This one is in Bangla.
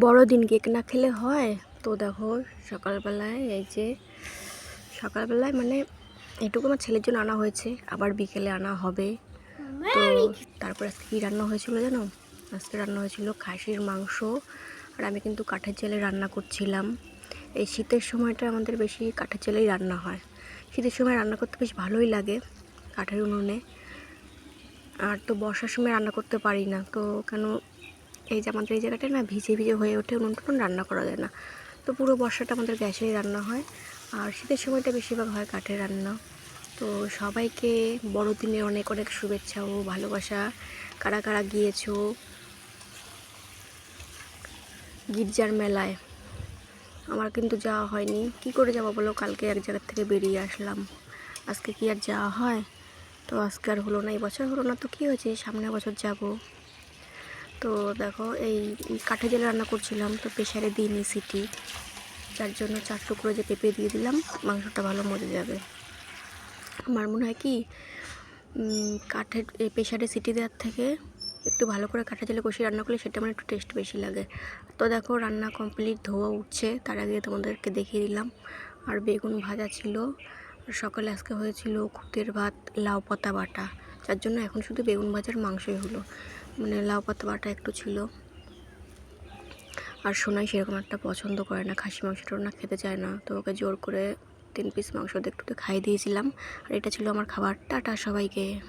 বড়দিন কেক না খেলে হয়? তো দেখো, সকালবেলায় এই যে, সকালবেলায় মানে এটুকু আমার ছেলের জন্য আনা হয়েছে, আবার বিকেলে আনা হবে। তো তারপর আজকে কী রান্না হয়েছিল জানো? আজকে রান্না হয়েছিল খাসির মাংস, আর আমি কিন্তু কাঠের জেলে রান্না করছিলাম। এই শীতের সময়টা আমাদের বেশি কাঠের জেলেই রান্না হয়। শীতের সময় রান্না করতে বেশ ভালোই লাগে কাঠের উনুনে। আর তো বর্ষার সময় রান্না করতে পারি না, তো কেন এই যে আমাদের এই জায়গাটা না ভিজে ভিজে হয়ে ওঠে উনুন টুনুন রান্না করা যায় না। তো পুরো বর্ষাটা আমাদের গ্যাসেই রান্না হয়। আর শীতের সময়টা বেশিরভাগ হয় কাঠের রান্না। তো সবাইকে বড়দিনে অনেক অনেক শুভেচ্ছা ও ভালোবাসা। কারা কারা গিয়েছো গির্জার মেলায়? আমার কিন্তু যাওয়া হয়নি। কি করে যাব বলো? কালকে এক জায়গার থেকে বেরিয়ে আসলাম। আজকে কি আর যাওয়া হয়? তো আজকে আর হলো না এই বছর হলো না। তো কী হয়েছে? সামনে বছর যাব। তো দেখো, এই কাঠে জেলে রান্না করছিলাম, তো প্রেশারে দিইনি সিটি যার জন্য চার টুকরো যে পেঁপে দিয়ে দিলাম, মাংসটা ভালো মজে যাবে। আমার মনে হয় কি কাঠের এই প্রেশারে সিটি দেওয়ার থেকে একটু ভালো করে কাঠের জেলে কষিয়ে রান্না করলে সেটা মানে একটু টেস্ট বেশি লাগে। তো দেখো, রান্না কমপ্লিট ধোয়া উঠছে। তার আগে তোমাদেরকে দেখিয়ে দিলাম। আর বেগুন ভাজা ছিল। সকালে আজকে হয়েছিল খুদের ভাত, লাউ পাতা বাটা। যার জন্য এখন শুধু বেগুন ভাজার মাংসই হলো। মানে লাউ পাতা বাটা একটু ছিল। আর সোনাই সেরকম একটা পছন্দ করে না, খাসি মাংসটা না খেতে চায় না। তো ওকে জোর করে তিন পিস মাংস একটু খাই দিয়েছিলাম। আর এটা ছিল আমার খাবার। টাটা সবাইকে।